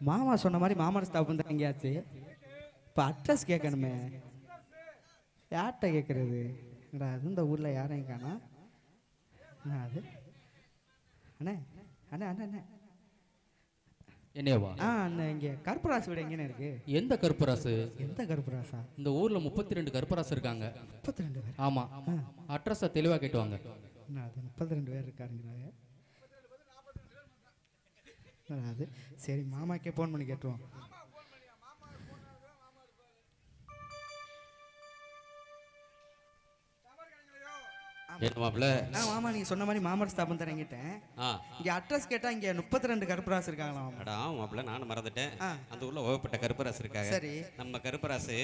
மாமா சொன்ன மாதிரி மாமா ஸ்டாப் வந்து எங்கேயாச்சு இப்போ அட்ரஸ் கேட்கணுமே யார்கிட்ட கேட்குறது அது இந்த ஊரில் யாரையும் காணா அது? அண்ணே அண்ணே அண்ணே அண்ணே. என்னேவா ஆ அண்ணே இங்கே கருப்பராசு வீடு எங்கேண்ணே இருக்கு? எந்த கருப்பராசு? எந்த கருப்பராசா? இந்த ஊர்ல முப்பத்தி ரெண்டு கருப்பராசு இருக்காங்க. முப்பத்தி ரெண்டு பேர்? ஆமா. அட்ரஸை தெளிவா கேட்டுவாங்க அது? முப்பத்தி ரெண்டு பேர் இருக்காருங்கிறாங்க வராது. அது சரி மாமாக்கே ஃபோன் பண்ணி கேட்டுருவோம். என்ன மாப்பிள்ள ஆ மாமா நீங்கள் சொன்ன மாதிரி மாமர் எங்கிட்டேன் ஆ. இங்கே அட்ரஸ் கேட்டால் இங்கே முப்பத்தி ரெண்டு கருப்பராசு இருக்காங்களாம். மாமா. அடா மாப்பிள்ள நானும் மறந்துட்டேன். அந்த ஊர்ல ஓகப்பட்ட கருப்பராசு இருக்காங்க. சரி. நம்ம கருப்பராசு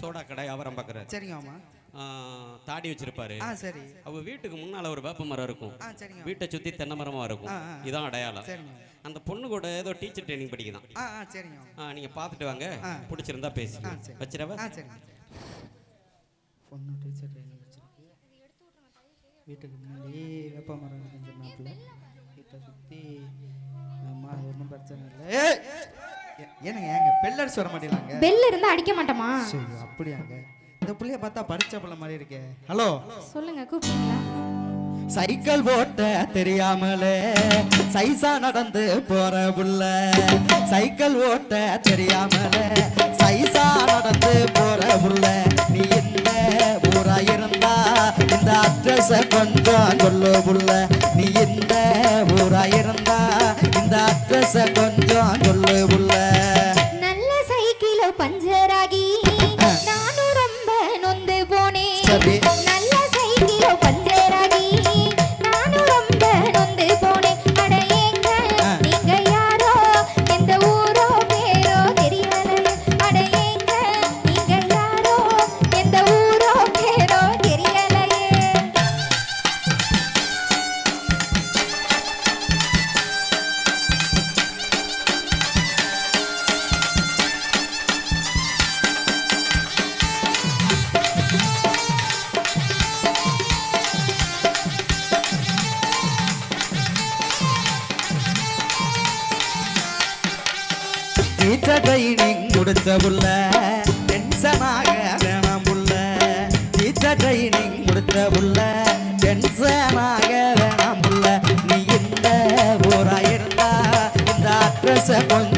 சோடா கடை வியாபாரம் பார்க்கறாரு சரிங்க மாமா ஆ, தாடி வச்சிருப்பாரு. சரி. அவ வீட்டுக்கு முன்னால ஒரு வேப்ப மரம் இருக்கும். வீட்டை சுத்தி தென்னை மரமா இருக்கும். இதான் அடையாளம். அந்த பொண்ணு கூட ஏதோ டீச்சர் ட்ரைனிங். ஆ, நீங்க பார்த்துட்டு வாங்க. பிடிச்சிருந்தா பேசி. சரி. சரிங்க பொண்ணு டீச்சர் ட்ரைனிங் வீட்டுக்கு முன்னாடி வேப்ப மரம் சொன்னாப்புல வீட்டை சுற்றி அம்மா ஒன்றும் பிரச்சனை இல்லை. ஏனுங்க ஏங்க பெல்லடிச்சு வர மாட்டேங்கிறாங்க பெல் இருந்தா அடிக்க மாட்டோமா? சரி அப்படியாங்க. இந்த புள்ளைய பார்த்தா படிச்ச பிள்ளை மாதிரி இருக்கே. ஹலோ? சொல்லுங்க கூப்பிட்டீங்களா சைக்கிள் ஓட்ட தெரியாமலே சைசா நடந்து போற புள்ள. சைக்கிள் ஓட்ட தெரியாமலே சைசா நடந்து போற புள்ள. நீ இந்த ஊரா இருந்தா இந்த அட்ரஸ கொஞ்சம் சொல்லு புள்ள. நீ இந்த ஊரா இருந்தா இந்த அட்ரஸ கொஞ்சம் சொல்லு புள்ள. நல்ல சைக்கிளோ பஞ்சர் ஆகி நானும் ரொம்ப நொந்து போனேன். டீச்சர் ட்ரைனிங் முடிச்ச புள்ள டென்ஷனாக வேணாம் புள்ள டீச்சர் ட்ரைனிங் முடிச்ச புள்ள டென்ஷனாக வேணாம் புள்ள நீ இந்த ஊரா இருந்தா இந்த கொஞ்சம்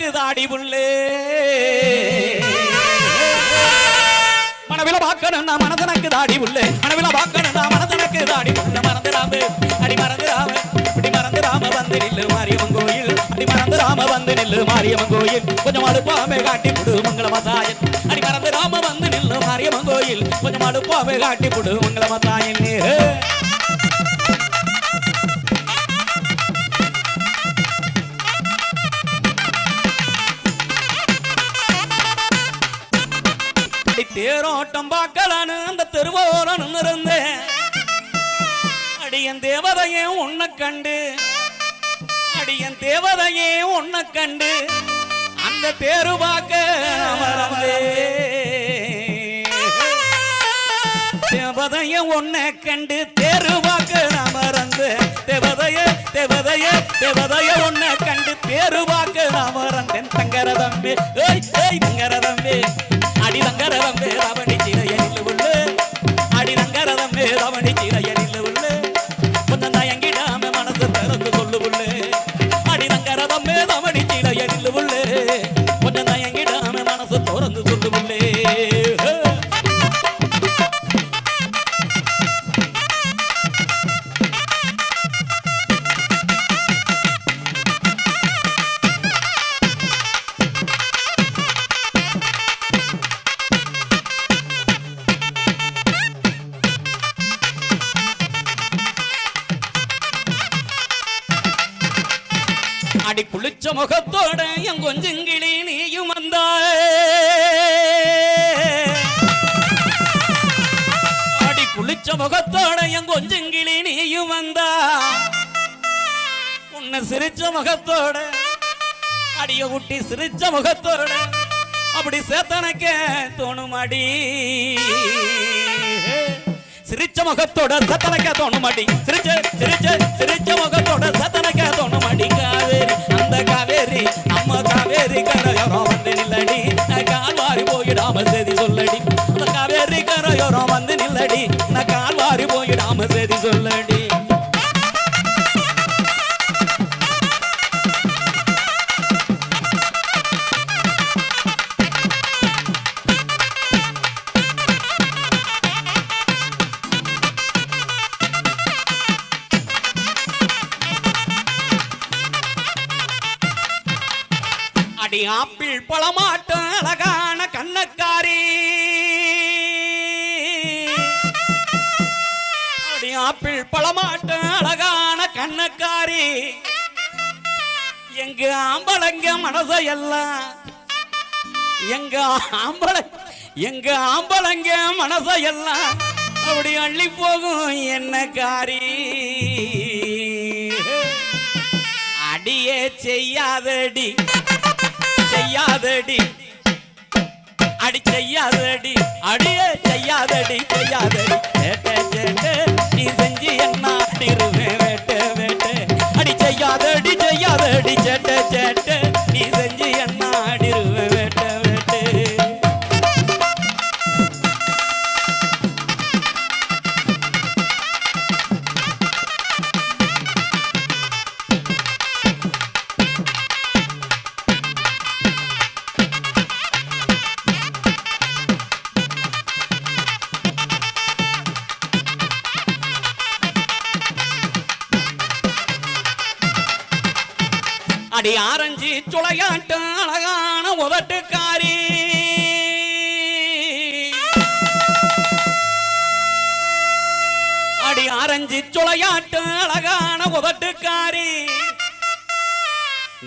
எனக்கு தாடி புல்லு மனவில பார்க்கணும்னா மனதனக்கு தாடி புல்லு மனவில பார்க்கணும்னா மனதனக்கு தாடி புல்லு மறந்து ராம அடி மறந்து ராம இப்படி மறந்து ராம வந்து நில்லு மாரியம்மன் கோயில். அடி மறந்து ராம வந்து நில்லு மாரியம்மன் கோயில். கொஞ்சம் அழுப்பாமே காட்டி புடு மங்கள மசாயன் அடி மறந்து ராம வந்து நில்லு மாரியம்மன் கோயில். கொஞ்சம் அழுப்பாமே காட்டி புடு மங்கள மசாயன் பக்கம் அந்த தெருவோரம் இருந்தேன் அடியன் தேவதையே உன்னை கண்டு அடியன் தேவதையே உன்னை கண்டு அந்த தேரு பார்க்க தேவதைய உன்னை கண்டு தேரு பார்க்க நான் மறந்து தேவதைய தேவதைய தேவதைய உன்னை கண்டு தேரு பார்க்க நான் மறந்தேன். தங்கர தம்பி ஏய் ஏய் தங்கர தம்பி அடி சங்கர வந்து அவனி அடி முகத்தோட என் கொஞ்சங்கிளி நீயும் வந்தாய் அடி குளிச்ச முகத்தோட என் கொஞ்சங்கிளி நீயும் வந்தா. உன்னை சிரிச்ச முகத்தோட அடிய ஊட்டி சிரிச்ச முகத்தோட அப்படி சேத்தனக்க தோணுமாடி சிரிச்ச முகத்தோட சத்தனக்க தோணுமாடி சிரிச்ச சிரிச்ச சிரிச்ச முகத்தோட சத்தனக்க தோணுமாடி காவேரி காவேரி அடி ஆப்பிள் பழமாட்டம் அழகான கண்ணக்காரி. அடி ஆப்பிள் பழமாட்டம் அழகான கண்ணக்காரி. எங்க ஆம்பளங்க எல்லாம் எங்க ஆம்பள எங்க ஆம்பளங்க எல்லாம் அப்படி அள்ளி போகும் என்ன காரி? அடியே செய்யாதடி. அடியே செய்யாதடி செய்யாதடி. அடி ஆரஞ்சு சுளையாட்டம் அழகான உதட்டுக்காரி. அடி ஆரஞ்சு சுளையாட்டம் அழகான உதட்டுக்காரி.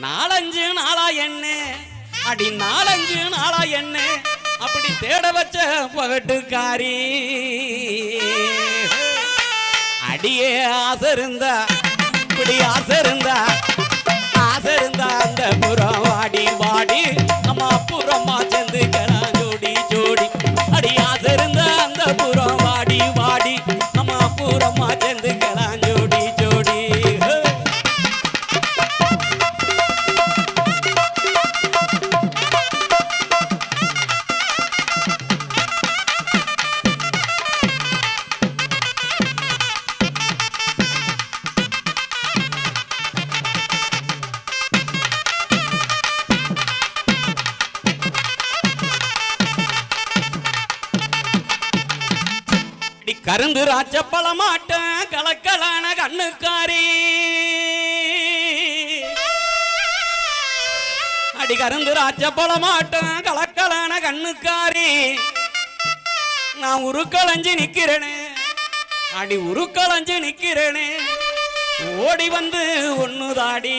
நாலஞ்சு நாளா என்ன? அடி நாலஞ்சு நாளா என்ன? அப்படி தேட வச்ச பகட்டுக்காரி. அடியே ஆசை இருந்தா இப்படி ஆசை இருந்தா ஆசை இருந்தா அந்த புறம் வாடி வாடி நம்ம புறமா அடி கருந்து ராஜ மாட்டேன் கலக்கலான கண்ணுக்காரி. நான் உருக்களஞ்சு நிக்கிறேனே. அடி உருக்களஞ்சு நிக்கிறேனே. ஓடி வந்து ஒண்ணுதாடி.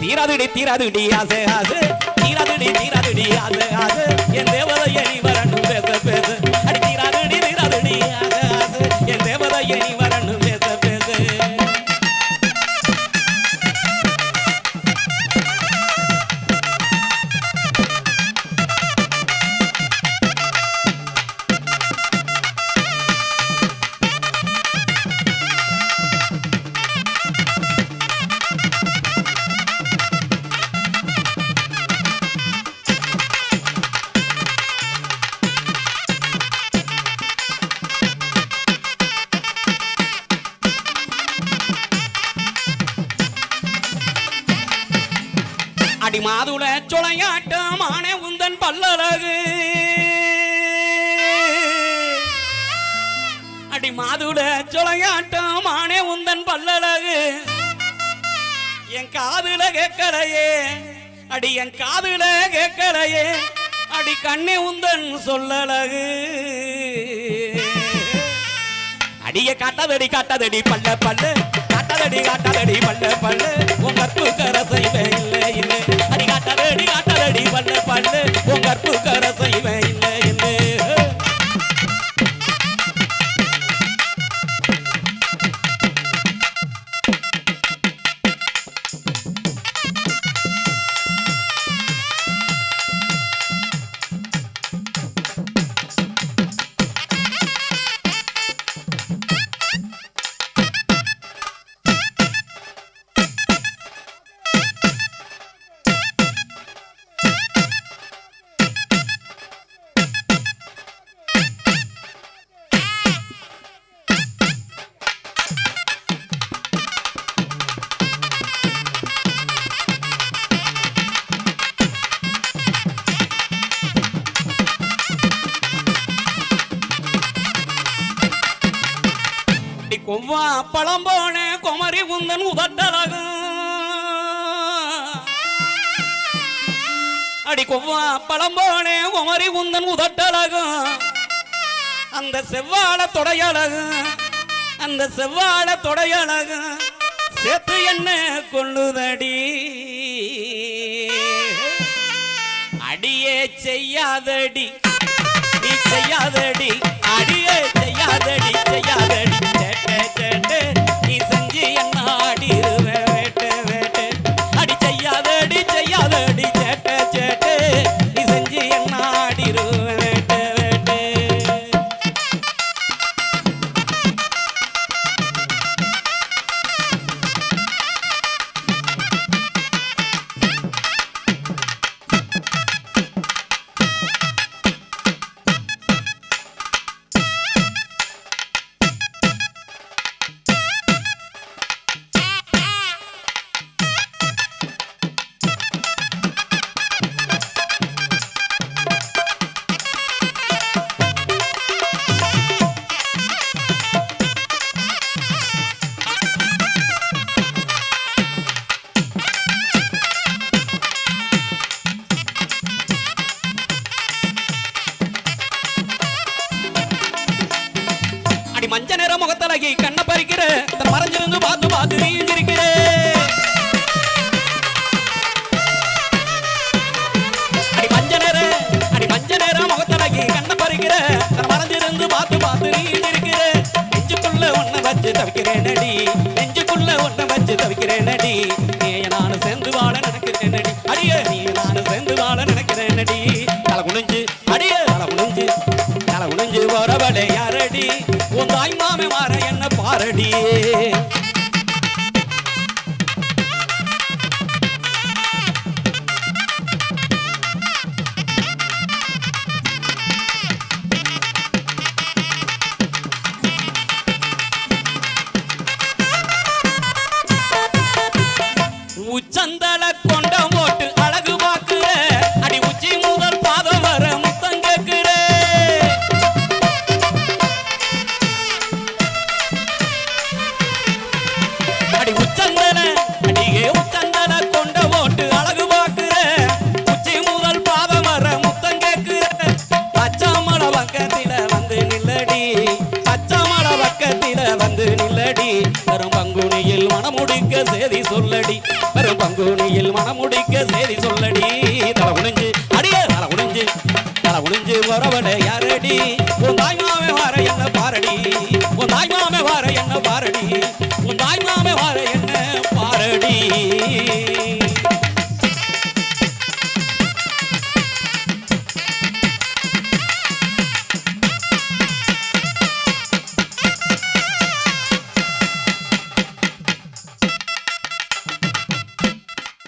தீராதுடி தீராதுடி ஆசை ஆசை. தீராதுடி தீராதுடி ஆசை ஆசை. என் தேவதையை என் காதுல கேட்கலையே அடி என் காதுல கேட்கலையே அடி கண்ணே உந்தன் சொல்லலகு. அடிய காட்டாதடி காட்டாதடி பல்ல பல்ல. காட்டாத காட்டாதடி காட்டாதடி பல்ல பல்லு. உன் கற்பு கரசைவே இல்லை இல்லை அடி காட்டாதடி காட்டாதடி பல்ல பல்ல. உன் கற்பு கரசைவே அப்பளம் போன குமரி உந்தன் உதட்டழகும் அடி கொவ்வா அப்பளம் போன குமரி உந்தன் உதட்டழகும் அந்த செவ்வாழ தொடையழகு அந்த செவ்வாழ தொடையழகு சேர்த்து என்ன கொள்ளுதடி? அடியே செய்யாதடி. நீ செய்யாதடி. அடியே செய்யாதடி செய்யாதடி. அடி மஞ்ச நேரம் முகத்தலகி கண்ண பறிக்கிற. மறைஞ்சிருந்து பார்த்து பார்த்து நீஞ்சிருக்கிறேன் அடி மஞ்ச நேர அடி மஞ்ச நேரம் முகத்தலகி கண்ண பறிக்கிற. மறைஞ்சிருந்து பார்த்து பார்த்து நீ நெஞ்சுக்குள்ள ஒன்ன வச்சு தவிக்கிறேன் அடி நெஞ்சுக்குள்ள ஒன்ன வச்சு தவிக்கிறேன் அடி வரும் பங்குனியில் மனமுடிக்க சேதி சொல்லடி. வரும் பங்குனியில் மனமுடிக்க சேதி சொல்லடி. தலை உணிஞ்சு அடியே தலை உணிஞ்சு தலை உணிஞ்சு வரவட யாரடி?